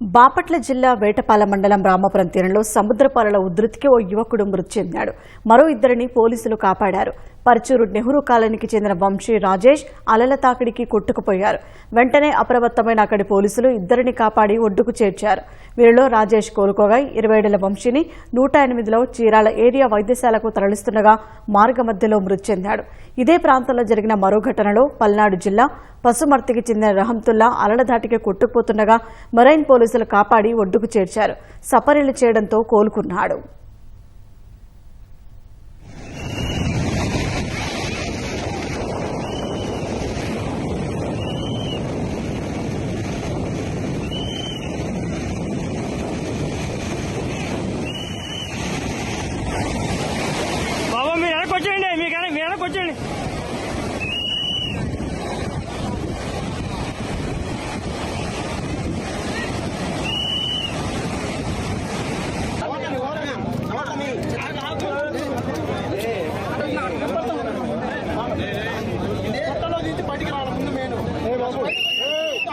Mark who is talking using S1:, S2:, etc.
S1: బాపట్ల జిల్లా వేటపాల మండలం రామపురం తీరంలో సముద్రపాలల ఉధృతికి ఓ యువకుడు మృతి చెందాడు. మరో ఇద్దరిని పోలీసులు కాపాడారు. పరచూరు నెహ్రూ కాలనీకి చెందిన వంశీ రాజేష్ అలల తాకిడికి కొట్టుకుపోయారు. వెంటనే అప్రమత్తమైన అక్కడి పోలీసులు ఇద్దరిని కాపాడి ఒడ్డుకు చేర్చారు. వీరిలో రాజేష్ కోలుకోగా ఏడుల వంశీని నూట ఎనిమిదిలో చీరాల ఏరియా వైద్యశాలకు తరలిస్తుండగా మార్గ మధ్యలో మృతి చెందాడు. ఇదే ప్రాంతంలో జరిగిన మరో ఘటనలో పల్నాడు జిల్లా పసుమర్తికి చెందిన రహంతుల్లా అలల ధాటికి కొట్టుకుపోతుండగా మరైన్ పోలీసులు కాపాడి ఒడ్డుకు చేర్చారు. సపరీలు చేయడంతో కోలుకున్నాడు.